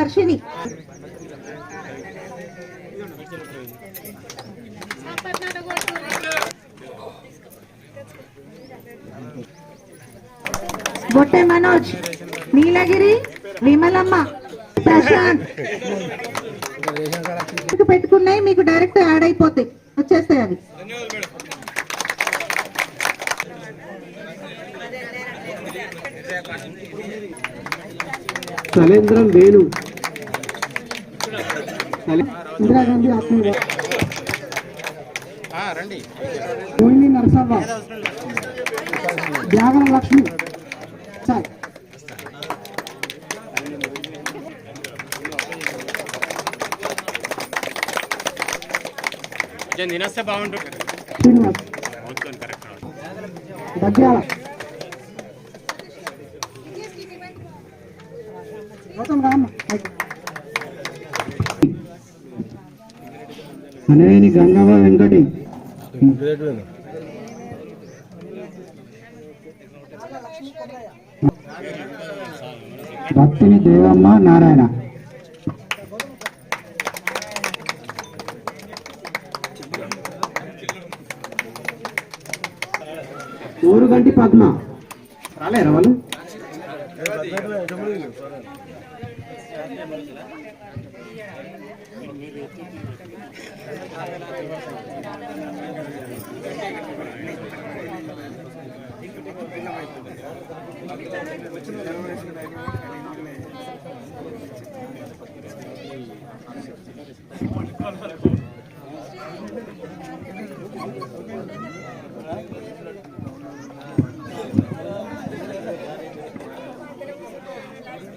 వర్షిణి బొట్టె మనోజ్ నీలగిరి విమలమ్మ ప్రశాంత్. పెట్టుకున్నాయి మీకు direct add అయిపోతాయి. వచ్చేస్తాయి అవి. తలేంద్రం వేణు. ఇందిరాగాంధీ ఆత్మీయ రండి. రోహిణి నరసవ్వ. త్యాగం లక్ష్మి. సార్. తినేస్తే బాగుంటుంది. శ్రీనివాస్. దగ్గర గౌతమ్ రామ్. అనేని గంగవ వెంకటి. భక్తిని దేవమ్మ నారాయణ. ఊరుగంటి పద్మ. రాలేరా వాళ్ళు?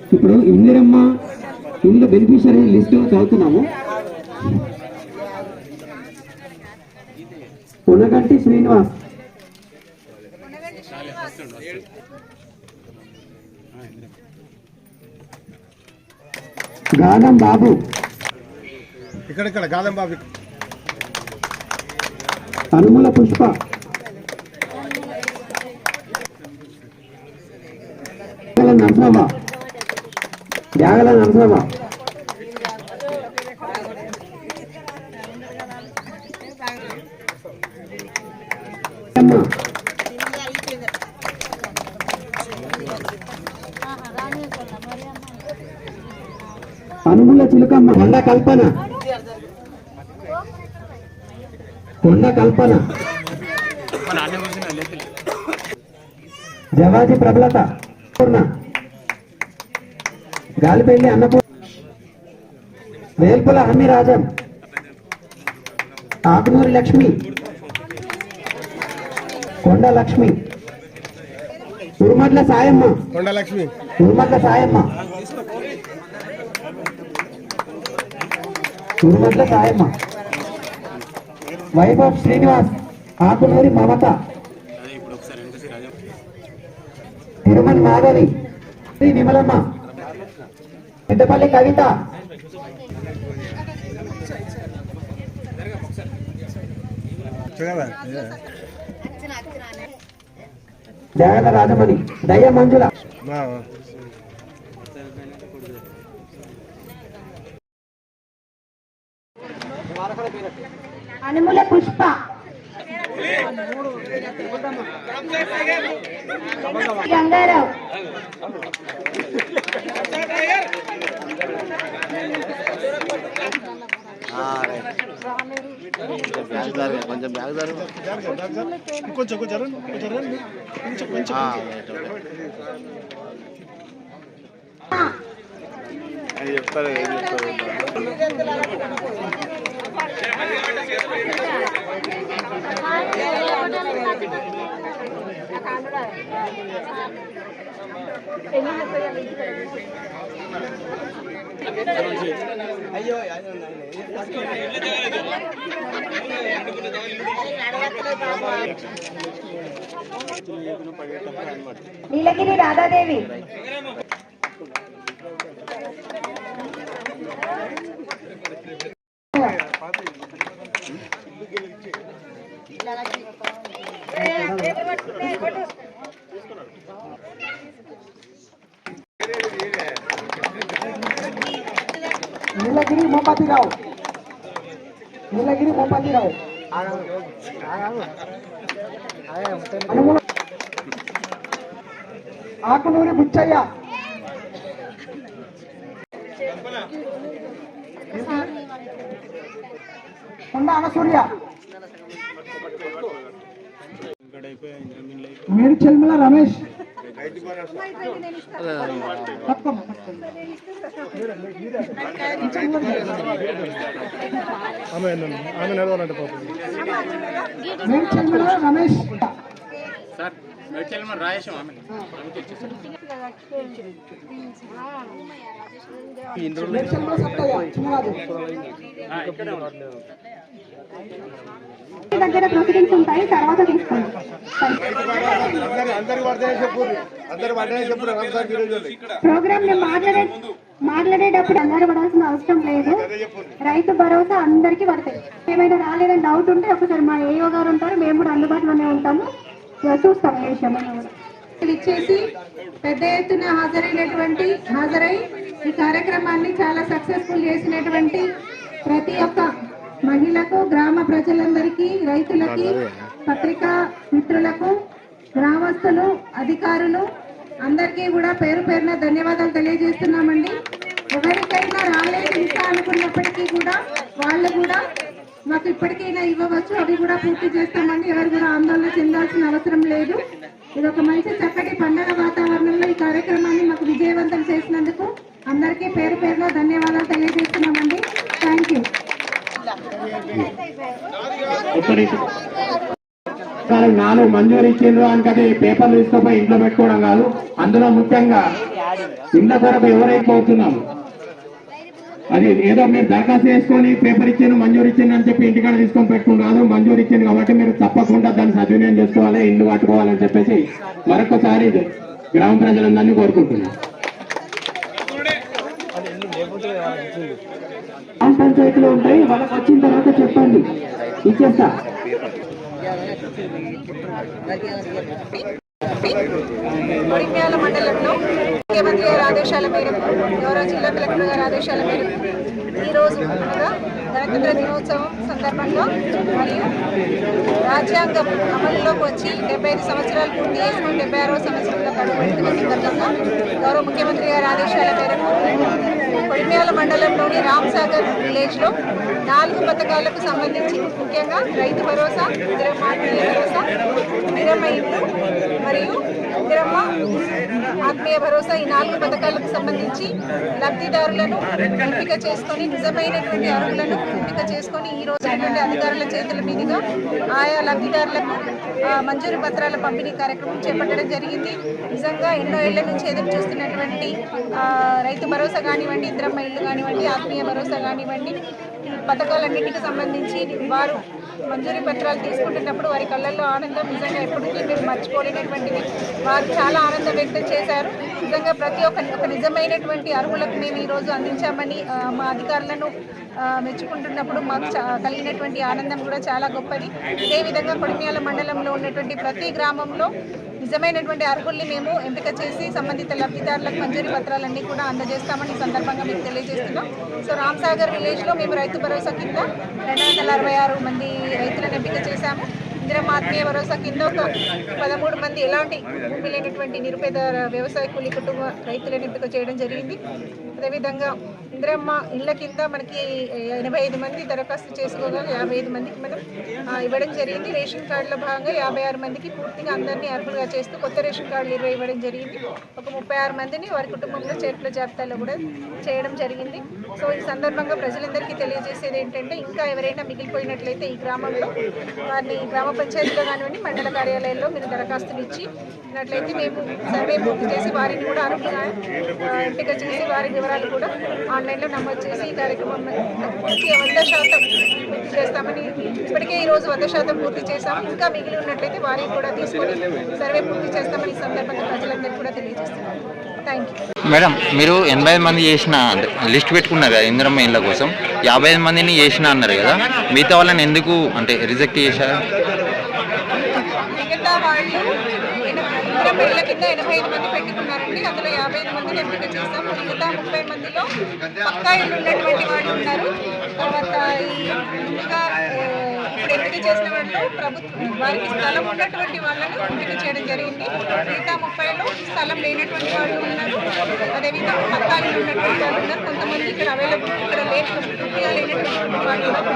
ఇప్పుడు ఇందిరమ్మ ఇందులో బెనిఫిషియరీ లిస్ట్ చదువుతున్నాము. పునగంటి శ్రీనివాస్. గానం బాబు. ఇక్కడ ఇక్కడ గాదం బాబు. అనుముల పుష్ప. యాగల నరసమ్మ అమ్మ. అనుముల చిలుకమ్మ కొండ కల్పన. కొండ కల్పన. జవాజీ ప్రబలత. పూర్ణ. గాలిపల్లి అన్నపూర్ణ వేల్పుల హమ్మిరాజం ఆకునూరి లక్ష్మి. కొండ లక్ష్మి. ఉరుమట్ల సాయమ్మ. కొండలక్ష్మి ఉరుమట్ల సాయమ్మ. ఉరుమట్ల సాయమ్మ. వైభవ్ శ్రీనివాస్ ఆకునూరి మమత. రాజా తిరుమల మాధవి శ్రీ విమలమ్మ. పెద్దపల్లి కవిత చూడవా రాజమణి దయ్య మంజుల. అనుముల పుష్ప. గంగారావు కొంచెం బ్యాగ్ జరుగు కొంచెం కొంచెం కొంచెం కొంచెం చెప్తారు చెప్తారు నీలగిరి రాధాదేవి నీలగిరి మోపతిరావు నీలగిరి మోపతిరావు అనుముల ఆకునూరి బుచ్చయ్య కొండ అనసూర్య ఇక్కడ అయిపోయి ఇంటర్మీడియట్ లైఫ్ మేడి చెల్మల రమేష్ తప్పమ్మ, ఆమె ఆమె పాపం రమేష్. సార్ మెడికల్ రాయేసాం ఆమె ఆమెకి దగ్గర ప్రొసీడింగ్స్ ఉంటాయి తర్వాత తీసుకోండి. ప్రోగ్రామ్ మాట్లాడే మాట్లాడేటప్పుడు అందరూ పడాల్సిన అవసరం లేదు. రైతు భరోసా అందరికీ పడతాయి. ఏమైనా రాలేదని డౌట్ ఉంటే ఒకసారి మా ఏఓ గారు ఉంటారు మేము కూడా అందుబాటులోనే ఉంటాము. చూస్తాం ఏ విషయం. ఇచ్చేసి పెద్ద ఎత్తున హాజరైనటువంటి హాజరై ఈ కార్యక్రమాన్ని చాలా సక్సెస్ఫుల్ చేసినటువంటి ప్రతి ఒక్క మహిళకు గ్రామ ప్రజలందరికీ రైతులకి పత్రికా మిత్రులకు గ్రామస్తులు అధికారులు అందరికీ కూడా పేరు పేరున ధన్యవాదాలు తెలియజేస్తున్నామండి. ఎవరికైనా రాలేదు ఇంకా అనుకున్నప్పటికీ కూడా వాళ్ళు కూడా మాకు ఇప్పటికైనా ఇవ్వవచ్చు. అవి కూడా పూర్తి చేస్తామండి. ఎవరు కూడా ఆందోళన చెందాల్సిన అవసరం లేదు. ఇది ఒక మంచి చక్కటి పండగ వాతావరణంలో ఈ కార్యక్రమాన్ని మాకు విజయవంతం చేసినందుకు అందరికీ పేరు పేరున ధన్యవాదాలు తెలియజేస్తున్నామండి. Thank you. సార్ నాలుగు మంజూరు ఇచ్చిండ్రు అనుకది ఈ పేపర్లు తీసుకుపోయి ఇంట్లో పెట్టుకోవడం కాదు. అందులో ముఖ్యంగా ఇండ్ల కొరకు ఎవరైపోతున్నాము అది ఏదో మీరు దరఖాస్తు చేసుకొని పేపర్ ఇచ్చాను మంజూరు ఇచ్చాను అని చెప్పి ఇంటికాడ తీసుకొని పెట్టుకుని కాదు మంజూరు ఇచ్చింది కాబట్టి మీరు తప్పకుండా దాన్ని సద్వినియోగం చేసుకోవాలి ఇల్లు కట్టుకోవాలని చెప్పేసి మరొకసారి గ్రామ ప్రజలందరినీ కోరుకుంటున్నాను గ్రామ పంచాయతీలో ఉంటాయి. వాళ్ళకి వచ్చిన తర్వాత చెప్పండి. ఇచ్చేస్తా. కొడిమ్యాల మండలంలో ముఖ్యమంత్రి గారి ఆదేశాల మేరకు గౌరవ జిల్లా కలెక్టర్ గారి ఆదేశాల మేరకు ఈరోజు అనగా గణతంత్ర దినోత్సవం సందర్భంగా మరియు రాజ్యాంగం అమలులోకి వచ్చి డెబ్బై ఐదు సంవత్సరాలు పూర్తి చేసుకుని డెబ్బై ఆరో సంవత్సరంలో అడుగుపెడుతున్న సందర్భంగా గౌరవ ముఖ్యమంత్రి గారి ఆదేశాల మేరకు కొడిమ్యాల మండలంలోని రామ్సాగర్ విలేజ్లో నాలుగు పథకాలకు సంబంధించి ముఖ్యంగా రైతు భరోసా ఇందిరమ్మ భరోసా ఇందిరమ్మ ఇల్లు మరియు ఇందిరమ్మ ఆత్మీయ భరోసా ఈ నాలుగు పథకాలకు సంబంధించి లబ్ధిదారులను ఎంపిక చేసుకొని నిజమైనటువంటి అర్హులను ఎంపిక చేసుకొని ఈ రోజు అయినటువంటి అధికారుల చేతుల మీదుగా ఆయా లబ్ధిదారులకు మంజూరు పత్రాల పంపిణీ కార్యక్రమం చేపట్టడం జరిగింది. నిజంగా ఎన్నో ఏళ్ళ నుంచి ఎదురు చూస్తున్నటువంటి రైతు భరోసా కానివ్వండి ఇంద్రమ్మ ఇల్లు కానివ్వండి ఆత్మీయ భరోసా కానివ్వండి పథకాలన్నింటికి సంబంధించి వారు మంజూరీ పత్రాలు తీసుకుంటున్నప్పుడు వారి కళ్ళల్లో ఆనందం నిజంగా ఎప్పటికీ మీరు మర్చిపోలేనటువంటిది. వారు చాలా ఆనందం వ్యక్తం చేశారు. నిజంగా ప్రతి ఒక్క ఒక నిజమైనటువంటి అర్హులకు మేము ఈరోజు అందించామని మా అధికారులను మెచ్చుకుంటున్నప్పుడు మాకు చా- కలిగినటువంటి ఆనందం కూడా చాలా గొప్పది. అదేవిధంగా కొడిమియాల మండలంలో ఉన్నటువంటి ప్రతి గ్రామంలో నిజమైనటువంటి అర్హుల్ని మేము ఎంపిక చేసి సంబంధిత లబ్ధిదారులకు మంజూరీ పత్రాలన్నీ కూడా అందజేస్తామని సందర్భంగా మీకు తెలియజేస్తున్నాం. సో రామ్సాగర్ విలేజ్లో మేము రైతు భరోసా కింద రెండు వందల అరవై ఆరు మంది రైతులను ఎంపిక చేశాము. ఇందిరమ్మ ఆత్మీయ భరోసా కింద ఒక పదమూడు మంది ఎలాంటి భూమి లేనటువంటి నిరుపేద వ్యవసాయ కూలి కుటుంబ రైతులను ఎంపిక చేయడం జరిగింది. అదేవిధంగా ఇందిరమ్మ ఇళ్ళ కింద మనకి ఎనభై ఐదు మంది దరఖాస్తు చేసుకోగా యాభై ఐదు మందికి మనం ఇవ్వడం జరిగింది. రేషన్ కార్డులో భాగంగా యాభై ఆరు మందికి పూర్తిగా అందరినీ అర్హులుగా చేస్తూ కొత్త రేషన్ కార్డులు ఇరవై ఇవ్వడం జరిగింది. ఒక ముప్పై ఆరు మందిని వారి కుటుంబంలో చేర్పుల జాబితాలో కూడా చేయడం జరిగింది. సో ఈ సందర్భంగా ప్రజలందరికీ తెలియజేసేది ఏంటంటే ఇంకా ఎవరైనా మిగిలిపోయినట్లయితే ఈ గ్రామంలో వారిని గ్రామ పంచాయతీలో కానివ్వండి మండల కార్యాలయాల్లో మీరు దరఖాస్తులు ఇచ్చి ఇచ్చినట్లయితే మేము సర్వే పూర్తి చేసి వారిని కూడా అర్హులుగా ఎంపిక చేసి వారి వివరాలు కూడా ఆన్లైన్లో నమోదు చేసి ఈ కార్యక్రమం వంద శాతం చేస్తామని ఇప్పటికే ఈ రోజు వంద శాతం పూర్తి చేస్తాము ఇంకా మిగిలి ఉన్నట్లయితే వారిని కూడా తీసుకొని సర్వే పూర్తి చేస్తామని సందర్భంగా ప్రజలందరికీ కూడా తెలియజేస్తున్నాం మేడం మీరు ఎనభై ఐదు మంది చేసిన లిస్ట్ పెట్టుకున్నారు కదా ఇందిరమ్మ ఇళ్ళ కోసం? యాభై ఐదు మందిని చేసిన అన్నారు కదా మిగతా వాళ్ళని ఎందుకు అంటే రిజెక్ట్ చేశారు? మిగతా వాళ్ళు ప్రోగ్రామ్ ఇందిరమ్మ కింద ఎనభై ఐదు మంది పెట్టుకున్నారండి. అందులో యాభై ఐదు మందిని ఎంపిక చేస్తాం మిగతా ముప్పై మందిలో పక్కా ఇల్లు ఉన్నటువంటి వాళ్ళు ఉన్నారు. తర్వాత ముందుగా ఇప్పుడు ఎంపిక చేసిన వాళ్ళు ప్రభుత్వం వారికి స్థలం ఉన్నటువంటి వాళ్ళని ఎంపిక చేయడం జరిగింది. మిగతా ముప్పైలో స్థలం లేనటువంటి వాళ్ళు ఉన్నారు. అదేవిధంగా పక్కా ఇల్లు ఉన్నటువంటి వాళ్ళు ఉన్నారు. కొంతమంది ఇక్కడ అవైలబుల్ ఇక్కడ లేని పూర్తిగా లేనటువంటి వాళ్ళు ఉన్నారు.